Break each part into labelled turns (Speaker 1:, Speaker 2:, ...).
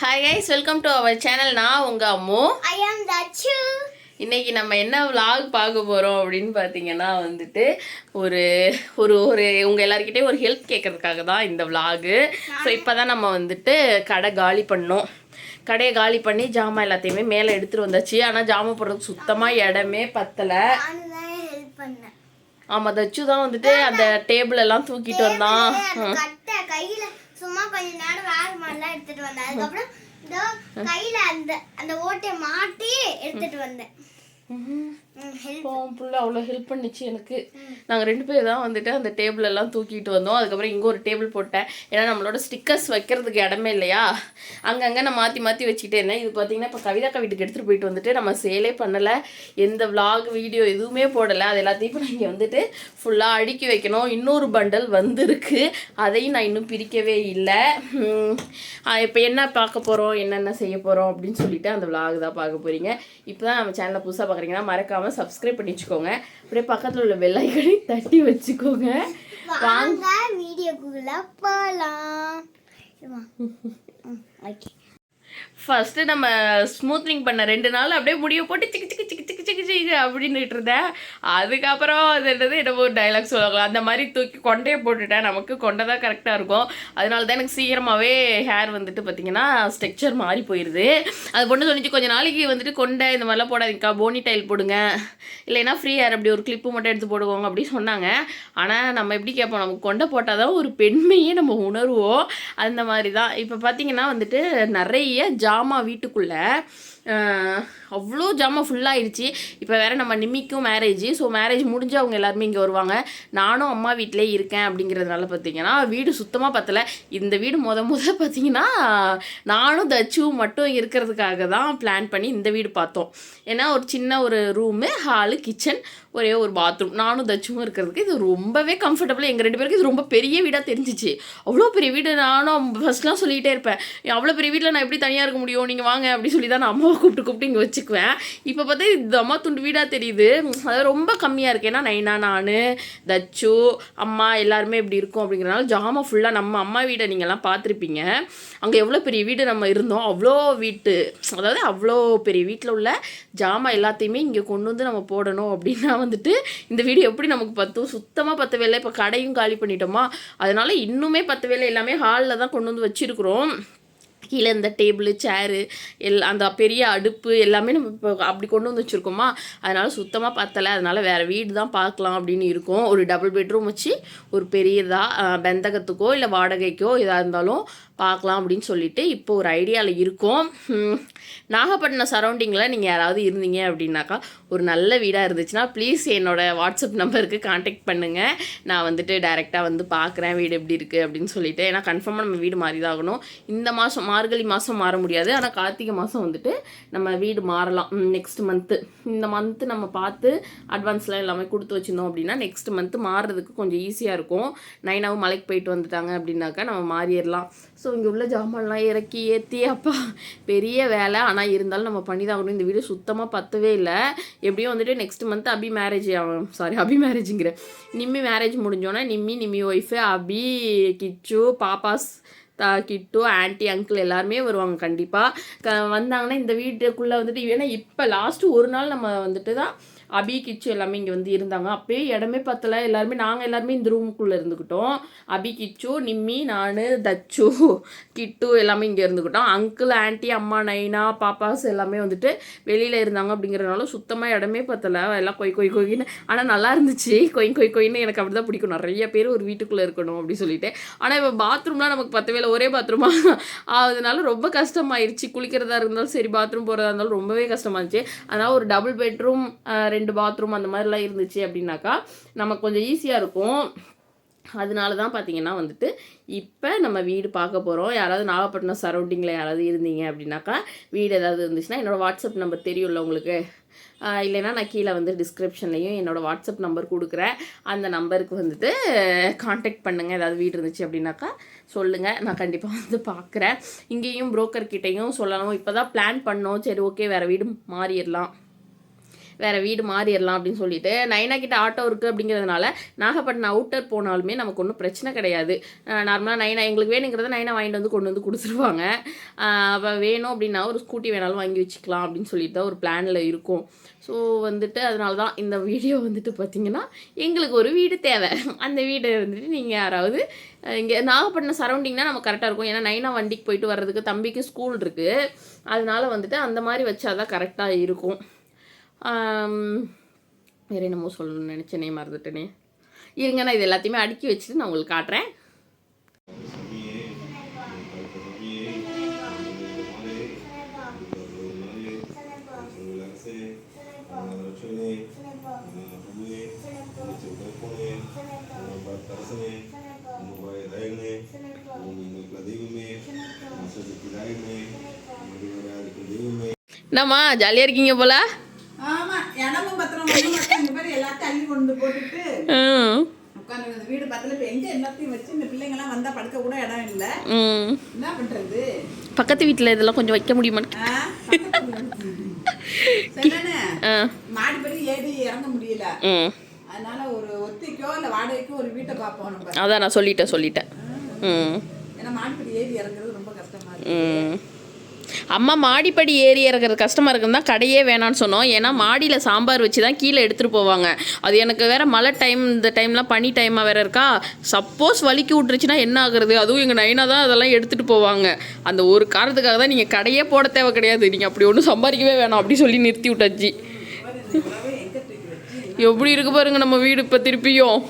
Speaker 1: Hi guys welcome to our channel நான் உங்கள் Ammu.
Speaker 2: I am Dachu.
Speaker 1: இன்னைக்கு நம்ம என்ன vlog பார்க்க போகிறோம் அப்படின்னு பார்த்தீங்கன்னா வந்துட்டு ஒரு ஒரு ஒரு உங்கள் எல்லாருக்கிட்டே ஒரு ஹெல்ப் கேட்கறதுக்காக தான் இந்த vlog. ஸோ இப்போ தான் நம்ம வந்துட்டு கடை காலி பண்ணோம். கடையை காலி பண்ணி ஜாமான் எல்லாத்தையுமே மேலே எடுத்துகிட்டு வந்தாச்சு. ஆனால் ஜாமான் போடுறதுக்கு சுத்தமாக இடமே பத்தலை. ஆமாம் தச்சு தான் வந்துட்டு அந்த டேபிள் எல்லாம் தூக்கிட்டு வந்தான்.
Speaker 2: கையில கொஞ்ச நேரம் வேற மாதிரிலாம் எடுத்துட்டு வந்தேன். அதுக்கப்புறம் இதோ கையில அந்த அந்த ஓட்டையை மாட்டி எடுத்துட்டு வந்தேன்.
Speaker 1: பாவம் புள்ள அவ்வளோ ஹெல்ப் பண்ணிச்சு எனக்கு. நாங்கள் ரெண்டு பேர் தான் வந்துட்டு அந்த டேபிள் எல்லாம் தூக்கிட்டு வந்தோம். அதுக்கப்புறம் இங்கே ஒரு டேபிள் போட்டேன். ஏன்னா நம்மளோட ஸ்டிக்கர்ஸ் வைக்கிறதுக்கு இடமே இல்லையா? அங்கங்கே நான் மாற்றி மாற்றி வச்சுக்கிட்டே இருந்தேன். இது பார்த்தீங்கன்னா இப்போ கவிதாக்கா வீட்டுக்கு எடுத்துகிட்டு போயிட்டு வந்துட்டு நம்ம சேலே பண்ணலை. எந்த vlog வீடியோ எதுவுமே போடலை. அது எல்லாத்தையும் இப்போ இங்கே வந்துட்டு ஃபுல்லாக அடுக்கி வைக்கணும். இன்னொரு பண்டல் வந்திருக்கு. அதையும் நான் இன்னும் பிரிக்கவே இல்லை. இப்போ என்ன பார்க்க போகிறோம் என்னென்ன செய்ய போகிறோம் அப்படின்னு சொல்லிட்டு அந்த vlog தான் பார்க்க போகிறீங்க இப்போ தான் நம்ம சேனலை புதுசாக பார்க்குறீங்கன்னா மறக்காமல் சப்ஸ்கிரைப் பண்ணி வச்சுக்கோங்க. அப்படியே பக்கத்தில் உள்ள ஐக்கனையும் தட்டி வச்சுக்கோங்க.
Speaker 2: வாங்க வீடியோக்குள்ள போலாம். ஓகே.
Speaker 1: ஃபர்ஸ்ட் நம்ம ஸ்மூத்னிங் பண்ண ரெண்டு நாள் அப்படியே முடிய போட்டு சிக்கு சிக்கு சிக்கு சிக்கு அப்படின்ட்டு இருந்தேன் அதுக்கப்புறம் அது என்னது என்னமோ ஒரு டைலாக் சொல்லுவாங்க அந்த மாதிரி தூக்கி கொண்டையை போட்டுட்டேன். நமக்கு கொண்டை தான் கரெக்டாக இருக்கும். அதனால தான் எனக்கு சீக்கிரமாகவே ஹேர் வந்துட்டு பார்த்தீங்கன்னா ஸ்ட்ரக்சர் மாறி போயிடுது அது பொண்ணு சொல்லிச்சு கொஞ்சம் நாளைக்கு வந்துட்டு கொண்டை இந்த மாதிரிலாம் போடாதீங்கக்கா. போனி டைல் போடுங்க. இல்லைன்னா ஃப்ரீ ஹேர் அப்படி ஒரு கிளிப்பு மட்டும் எடுத்து போடுவோங்க அப்படி சொன்னாங்க. ஆனால் நம்ம எப்படி கேட்போம்? நமக்கு கொண்டை போட்டால் தான் ஒரு பெண்மையே நம்ம உணர்வோம். அந்த மாதிரி தான். இப்போ பார்த்தீங்கன்னா வந்துட்டு நிறைய ஜாமா வீட்டுக்குள்ளே அவ்வளோ ஜாமான் ஃபுல்லாகிடுச்சு இப்போ வேறு நம்ம நிம்மிக்கும் மேரேஜ் ஸோ மேரேஜ் முடிஞ்சு அவங்க எல்லாருமே இங்கே வருவாங்க. நானும் அம்மா வீட்டிலே இருக்கேன் அப்படிங்கிறதுனால பார்த்தீங்கன்னா வீடு சுத்தமாக பத்தலை. இந்த வீடு முத முத பார்த்தீங்கன்னா நானும் தச்சுவும் மட்டும் இருக்கிறதுக்காக தான் பிளான் பண்ணி இந்த வீடு பார்த்தோம். ஏன்னா ஒரு சின்ன ஒரு ரூமு ஹாலு கிச்சன் ஒரே ஒரு பாத்ரூம் நானும் தச்சுவும் இருக்கிறதுக்கு இது ரொம்பவே கம்ஃபர்டபுள் எங்கள் ரெண்டு பேருக்கு இது ரொம்ப பெரிய வீடாக தெரிஞ்சிச்சு. அவ்வளோ பெரிய வீடு. நானும் ஃபர்ஸ்ட்லாம் சொல்லிகிட்டே இருப்பேன். அவ்வளோ பெரிய வீட்டில் நான் எப்படி தனியாக இருக்க முடியும்? நீங்கள் வாங்க அப்படி சொல்லி தான் நான் அம்மா கூப்பிட்டு கூப்பிட்டு இங்கே வச்சுக்குவேன். இப்போ பார்த்தா இது அம்மா துண்டு வீடாக தெரியுது. அது ரொம்ப கம்மியாக இருக்குது ஏன்னா நைனா நான் தச்சு அம்மா எல்லாருமே இப்படி இருக்கும் அப்படிங்கிறனால ஜாமா ஃபுல்லாக நம்ம அம்மா வீடை நீங்கள்லாம் பார்த்துருப்பீங்க. அங்கே எவ்வளோ பெரிய வீடு நம்ம இருந்தோம். அவ்வளோ வீட்டு அதாவது அவ்வளோ பெரிய வீட்டில் உள்ள ஜாமா எல்லாத்தையுமே இங்கே கொண்டு வந்து நம்ம போடணும் அப்படின்னா வந்துட்டு இந்த வீடு எப்படி நமக்கு பத்தும்? சுத்தமாக பத்து வேலை. இப்போ கடையும் காலி பண்ணிட்டோமா? அதனால இன்னுமே பத்து வேலை எல்லாமே ஹாலில் தான் கொண்டு வந்து வச்சுருக்குறோம். கீழே இந்த டேபிள் சேரு எல் அந்த பெரிய அடுப்பு எல்லாமே நம்ம இப்போ அப்படி கொண்டு வந்து வச்சுருக்கோமா? அதனால் சுத்தமாக பத்தலை. அதனால் வேறு வீடு தான் பார்க்கலாம் அப்படின்னு இருக்கோம். ஒரு டபுள் பெட்ரூம் வச்சு ஒரு பெரியதாக பெந்தகத்துக்கோ இல்லை வாடகைக்கோ எதாக இருந்தாலும் பார்க்கலாம் அப்படின்னு சொல்லிட்டு இப்போ ஒரு ஐடியாவில் இருக்கோம். நாகப்பட்டினம் சரௌண்டிங்கில் நீங்கள் யாராவது இருந்தீங்க அப்படின்னாக்கா ஒரு நல்ல வீடாக இருந்துச்சுன்னா ப்ளீஸ் என்னோடய வாட்ஸ்அப் நம்பருக்கு காண்டாக்ட் பண்ணுங்கள் நான் வந்துட்டு டைரெக்டாக வந்து பார்க்குறேன் வீடு எப்படி இருக்குது அப்படின்னு சொல்லிட்டு. ஏன்னா கன்ஃபார்மாக நம்ம வீடு மாறி தான் ஆகணும். இந்த மாதம் மார்கழி மாதம் மாற முடியாது. ஆனால் கார்த்திகை மாதம் வந்துட்டு நம்ம வீடு மாறலாம். நெக்ஸ்ட் மந்த்து இந்த மந்த்து நம்ம பார்த்து அட்வான்ஸ்லாம் எல்லாமே கொடுத்து வச்சிருந்தோம் அப்படின்னா நெக்ஸ்ட் மந்த்து மாறுறதுக்கு கொஞ்சம் ஈஸியாக இருக்கும். நைனாவும் மலைக்கு போயிட்டு வந்துட்டாங்க அப்படின்னாக்கா நம்ம மாறிடலாம். ஸோ இங்கே உள்ள ஜாமான்லாம் இறக்கி ஏற்றி அப்பா பெரிய வேலை. ஆனால் இருந்தாலும் நம்ம பண்ணி தான் ஆகணும். இந்த வீடு சுத்தமாக பத்தவே இல்லை. எப்படியும் வந்துட்டு நெக்ஸ்ட் மந்த் அபி மேரேஜ் ஆகும் சாரி அபி மேரேஜுங்கிற நிம்மி மேரேஜ் முடிஞ்சோன்னா நிம்மி நிம்மி ஒய்ஃபு அபி கிச்சு பாப்பாஸ் தா கிட்டு ஆன்ட்டி அங்கிள் எல்லாருமே வருவாங்க கண்டிப்பாக க வந்தாங்கன்னா இந்த வீட்டுக்குள்ளே வந்துட்டு ஏன்னா இப்போ லாஸ்ட்டு ஒரு நாள் நம்ம வந்துட்டு தான் அபி கிச்சு எல்லாமே இங்கே வந்து இருந்தாங்க. அப்பயே இடமே பத்தலை. எல்லாருமே நாங்கள் எல்லாருமே இந்த ரூமுக்குள்ளே இருந்துக்கிட்டோம் அபி கிச்சு நிம்மி நான் தச்சு கிட்டு எல்லாமே இங்கே இருந்துக்கிட்டோம் அங்கிள் ஆன்ட்டி அம்மா நைனா பாப்பாஸ் எல்லாமே வந்துட்டு வெளியில் இருந்தாங்க அப்படிங்கிறதுனால சுத்தமாக இடமே பத்தலை. எல்லாம் கொய் கொய் கொயின்னு ஆனால் நல்லா இருந்துச்சு. கொய் கொய் கொய்ன்னு எனக்கு அப்படி தான் பிடிக்கும். நிறைய பேர் ஒரு வீட்டுக்குள்ளே இருக்கணும் அப்படின்னு சொல்லிட்டு. ஆனால் இப்போ பாத்ரூம்லாம் நமக்கு பத்தவே இல்லை. ஒரே பாத்ரூமா அதனால ரொம்ப கஷ்டமாயிருச்சு. குளிக்கிறதா இருந்தாலும் சரி பாத்ரூம் போகிறதா இருந்தாலும் ரொம்பவே கஷ்டமாக இருந்துச்சு அதனால் ஒரு டபுள் பெட்ரூம் ரெண்டு பாத்ரூம் அந்த மாதிரிலாம் இருந்துச்சு அப்படின்னாக்கா நமக்கு கொஞ்சம் ஈஸியாக இருக்கும். அதனால தான் பார்த்தீங்கன்னா வந்துட்டு இப்போ நம்ம வீடு பார்க்க போகிறோம் யாராவது நாகப்பட்டினம் சரௌண்டிங்கில் யாராவது இருந்தீங்க அப்படின்னாக்கா வீடு ஏதாவது இருந்துச்சுன்னா என்னோடய வாட்ஸ்அப் நம்பர் தெரியும்ல உங்களுக்கு. இல்லைன்னா நான் கீழே வந்து டிஸ்கிரிப்ஷன்லையும் என்னோடய வாட்ஸ்அப் நம்பர் கொடுக்குறேன். அந்த நம்பருக்கு வந்துட்டு காண்டாக்ட் பண்ணுங்கள் ஏதாவது வீடு இருந்துச்சு அப்படின்னாக்கா சொல்லுங்கள் நான் கண்டிப்பாக வந்து பார்க்குறேன் இங்கேயும் broker சொல்லணும். இப்போ தான் பிளான் பண்ணோம். சரி ஓகே வேறு வீடு மாறிடலாம். வேறு வீடு மாறிடலாம் அப்படின்னு சொல்லிட்டு நைனா கிட்ட ஆட்டோ இருக்குது அப்படிங்கிறதுனால நாகப்பட்டினம் அவுட்டர் போனாலுமே நமக்கு ஒன்றும் பிரச்சனை கிடையாது. நார்மலாக நைனா எங்களுக்கு வேணுங்கிறத நைனா வாங்கிட்டு வந்து கொண்டு வந்து கொடுத்துருவாங்க. அப்போ வேணும் அப்படின்னா ஒரு ஸ்கூட்டி வேணாலும் வாங்கி வச்சுக்கலாம் அப்படின்னு சொல்லிட்டு தான் ஒரு பிளானில் இருக்கும். ஸோ வந்துட்டு அதனால தான் இந்த வீடியோ வந்துட்டு பார்த்தீங்கன்னா எங்களுக்கு ஒரு வீடு தேவை. அந்த வீடு வந்துட்டு நீங்கள் யாராவது இங்கே நாகப்பட்டினம் சரௌண்டிங்னா நம்ம கரெக்டாக இருக்கும். ஏன்னா நைனா வண்டிக்கு போயிட்டு வர்றதுக்கு தம்பிக்கு ஸ்கூல் இருக்குது அதனால வந்துட்டு அந்த மாதிரி வச்சாதான் கரெக்டாக இருக்கும். வேற என்னமோ சொல்லணும்னு நினச்சேனே மறந்துட்டேனே. இருங்க நான் இது எல்லாத்தையுமே அடுக்கி வச்சுட்டு நான் உங்களுக்கு காட்டுறேன். என்னம்மா ஜாலியாக இருக்கீங்க போல?
Speaker 3: எனமும் பத்திரம் மட்டும் மாதிரி எல்லாத்தையும் அள்ளி கொண்டு போட்டுட்டு உட்காந்து வீடு பக்கத்துல இப்ப எங்க எல்லாத்தையும் வச்சு இந்த பிள்ளைங்க எல்லாம் வந்தா படுக்க கூட இடம் இல்ல.
Speaker 1: ம்.
Speaker 3: என்ன பண்றது?
Speaker 1: பக்கத்து வீட்டில் இதெல்லாம் கொஞ்சம் வைக்க?
Speaker 3: சரிதானே
Speaker 1: ஆ
Speaker 3: மாடிப்படி ஏறி இறங்க முடியல.
Speaker 1: ம்.
Speaker 3: அதனால ஒரு ஒத்திக்கோ இல்ல வாடகைக்கோ ஒரு வீட்டை பார்ப்போம் நம்ம.
Speaker 1: அதான் நான் சொல்லிட்டேன் சொல்லிட்டேன். ம்.
Speaker 3: ஏன்னா மாடிப்படி ஏறி இறங்குறது ரொம்ப கஷ்டமா இருக்கு.
Speaker 1: ம். அம்மா மாடிப்படி ஏறி இறங்குறது கஷ்டமாக இருக்குன்னு தான் கடையே வேணான்னு சொன்னோம். ஏன்னா மாடியில் சாம்பார் வச்சு தான் கீழே எடுத்துகிட்டு போவாங்க. அது எனக்கு வேற மழை டைம் இந்த டைம்லாம் பனி டைமாக வேற இருக்கா? சப்போஸ் வலிக்கி விட்டுருச்சுன்னா என்ன ஆகுறது? அதுவும் எங்கள் நைனா தான் அதெல்லாம் எடுத்துகிட்டு போவாங்க. அந்த ஒரு காரணத்துக்காக தான் நீங்கள் கடையே போட தேவை கிடையாது. நீங்கள் அப்படி ஒன்றும் சம்பாதிக்கவே வேணாம் அப்படி சொல்லி நிறுத்தி விட்டாச்சு. எப்படி இருக்கு பாருங்க நம்ம வீடு இப்போ திருப்பியும்.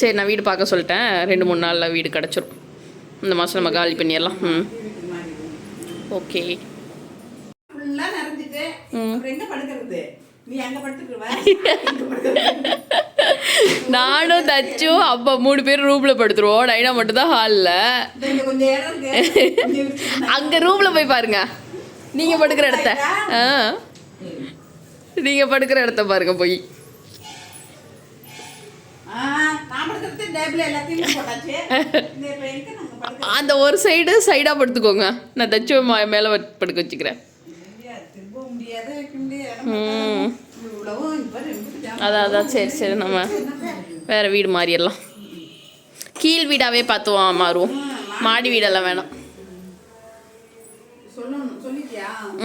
Speaker 1: சரி நான் வீடு பார்க்க சொல்லிட்டேன். ரெண்டு மூணு நாளில் வீடு கிடச்சிரும். இந்த மாதம் நம்ம காலி பண்ணிடலாம். ம். ஓகே. நானும் தச்சும் அப்பா மூணு பேர் ரூம்ல படுத்துருவோம். நைனா மட்டும் தான் ஹாலில். அங்க ரூம்ல போய் பாருங்க. நீங்க படுக்கிற இடத்த. நீங்க படுக்கிற இடத்த பாருங்க போய்
Speaker 3: ஆ, நான் படுக்கிறது டேபிள் எல்லாத்தையுமே போட்டாச்சு இந்த இப்ப எங்க நாங்க படுக்கிறது
Speaker 1: அந்த ஒரு சைடு சைடா படுத்துக்கோங்க. நான் தச்சு மேல படுக்க வச்சுக்கிறேன். அதான் அதான். சரி சரி. நம்ம வேற வீடு மாறிடலாம். கீழ் வீடாவே பார்த்துவோம் மாறுவோம் மாடி வீடெல்லாம் வேணாம்.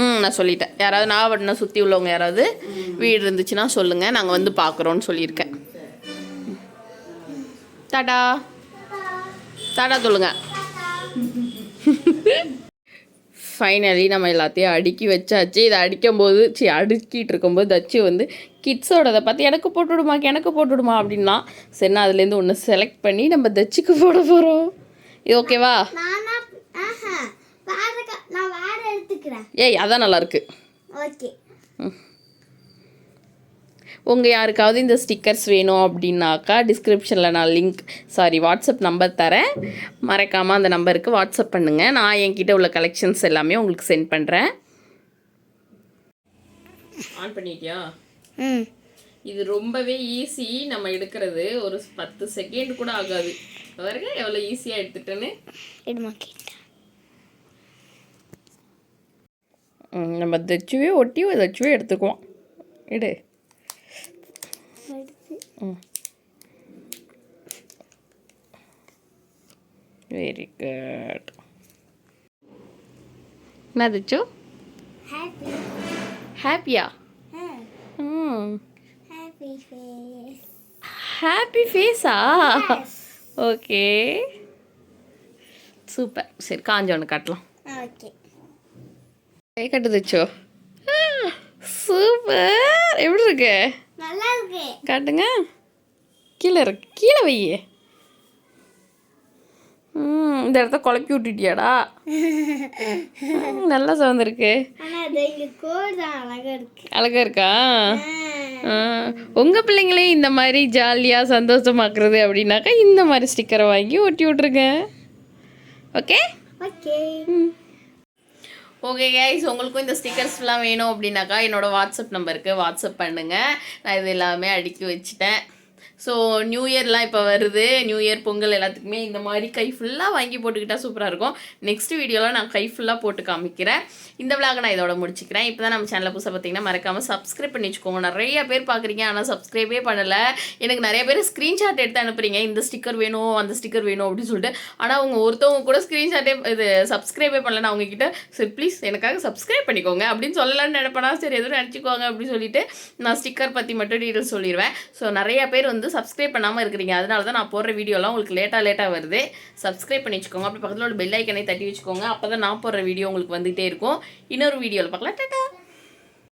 Speaker 1: ம் நான் சொல்லிட்டேன். யாராவது நாகப்பட்டினம் சுற்றி உள்ளவங்க யாராவது வீடு இருந்துச்சுன்னா சொல்லுங்கள் நாங்கள் வந்து பார்க்குறோன்னு சொல்லியிருக்கேன். டாடா. டாடா சொல்லுங்க. ஃபைனலி நம்ம எல்லாத்தையும் அடுக்கி வச்சாச்சு. இதை அடிக்கும்போது சி அடுக்கிட்டு இருக்கும்போது தச்சு வந்து கிட்ஸோடதை பார்த்து எனக்கு போட்டு விடுமா எனக்கு போட்டு விடுமா? அப்படின்னா சரி நான் அதுலேருந்து ஒன்று செலக்ட் பண்ணி நம்ம தச்சுக்கு போட போகிறோம் இது ஓகேவா? ஏய் அதான் நல்லா இருக்கு.
Speaker 2: ஓகே.
Speaker 1: உங்கள் யாருக்காவது இந்த ஸ்டிக்கர்ஸ் வேணும் அப்படின்னாக்கா டிஸ்கிரிப்ஷனில் நான் லிங்க் சாரி வாட்ஸ்அப் நம்பர் தரேன். மறக்காமல் அந்த நம்பருக்கு வாட்ஸ்அப் பண்ணுங்கள் நான் என்கிட்ட உள்ள கலெக்ஷன்ஸ் எல்லாமே உங்களுக்கு சென்ட் பண்ணுறேன் ஆன் பண்ணிட்டியா?
Speaker 2: ம்.
Speaker 1: இது ரொம்பவே ஈஸி நம்ம எடுக்கிறது. ஒரு பத்து செகண்ட் கூட ஆகாது. பாருங்க எவ்வளோ ஈஸியாக எடுத்துட்டேன்னு. நம்ம தச்சுவே ஒட்டி தச்சுவே எடுத்துக்குவோம். எடு. வெரி குட் என்ன தச்சு
Speaker 2: ஹாப்பி
Speaker 1: ஹாப்பியா
Speaker 2: ஹாப்பி ஃபேஸ்
Speaker 1: ஓகே சூப்பர் சரி காஞ்ச ஒன்று காட்டலாம்.
Speaker 2: ஓகே
Speaker 1: கை கட்டு தச்சோ சூப்பர் எப்படி இருக்கு?
Speaker 2: நல்லா இருக்கு
Speaker 1: காட்டுங்க. கீழே இருக்கு கீழே வையே ம் இந்த இடத்த குழப்பி விட்டுட்டியாடா. நல்லா
Speaker 2: அழகா இருக்கு.
Speaker 1: அழகா இருக்கா. உங்கள் பிள்ளைங்களே இந்த மாதிரி ஜாலியாக சந்தோஷமாக்குறது அப்படின்னாக்கா இந்த மாதிரி ஸ்டிக்கரை வாங்கி ஒட்டி விட்ருங்க ஓகே
Speaker 2: ஓகே
Speaker 1: ஓகே கைஸ் உங்களுக்கும் இந்த ஸ்டிக்கர்ஸ்லாம் வேணும் அப்படின்னாக்கா என்னோடய வாட்ஸ்அப் நம்பருக்கு வாட்ஸ்அப் பண்ணுங்கள் நான் இது எல்லாமே அடுக்கி வச்சுட்டேன். ஸோ நியூ இயர்லாம் இப்போ வருது. நியூ இயர் பொங்கல் எல்லாத்துக்குமே இந்த மாதிரி கை ஃபுல்லாக வாங்கி போட்டுக்கிட்டால் சூப்பராக இருக்கும். நெக்ஸ்ட் வீடியோவில் நான் கை ஃபுல்லாக போட்டு காமிக்கிறேன். இந்த விளாக நான் இதோட முடிச்சுக்கிறேன். இப்போ தான் நம்ம சேனலை புதுசாக பார்த்தீங்கன்னா மறக்காமல் சப்ஸ்கிரைப் பண்ணி வச்சுக்கோங்க. நிறைய பேர் பார்க்குறீங்க ஆனால் சப்ஸ்கிரைபே பண்ணலை. எனக்கு நிறைய பேர் ஸ்க்ரீன்ஷாட் எடுத்து அனுப்புறீங்க. இந்த ஸ்டிக்கர் வேணும் அந்த ஸ்டிக்கர் வேணும் அப்படின்னு சொல்லிட்டு. ஆனால் அவங்க ஒருத்தவங்க கூட ஸ்க்ரீன்ஷாட்டே இது சப்ஸ்கிரைபே பண்ணல நான் அவங்கக்கிட்ட சரி ப்ளீஸ் எனக்காக சப்ஸ்கிரைப் பண்ணிக்கோங்க. அப்படின்னு சொல்லலாம்னு நினைப்பேனா சரி எதுவும் நினச்சிக்கோங்க அப்படின்னு சொல்லிட்டு நான் ஸ்டிக்கர் பற்றி மட்டும் டீட்டெயில் சொல்லிடுவேன். ஸோ நிறைய பேர் வந்து வந்து சப்ஸ்கிரைப் பண்ணாமல் இருக்கிறீங்க. அதனால தான் நான் போடுற வீடியோலாம் உங்களுக்கு லேட்டாக லேட்டாக வருது. சப்ஸ்கிரைப் பண்ணி வச்சுக்கோங்க. அப்படி பக்கத்தில் ஒரு பெல் ஐக்கனை தட்டி வச்சுக்கோங்க. அப்போ தான் நான் போடுற வீடியோ உங்களுக்கு வந்துகிட்டே இருக்கும். இன்னொரு வீடியோவில் பார்க்கலாம். டாட்டா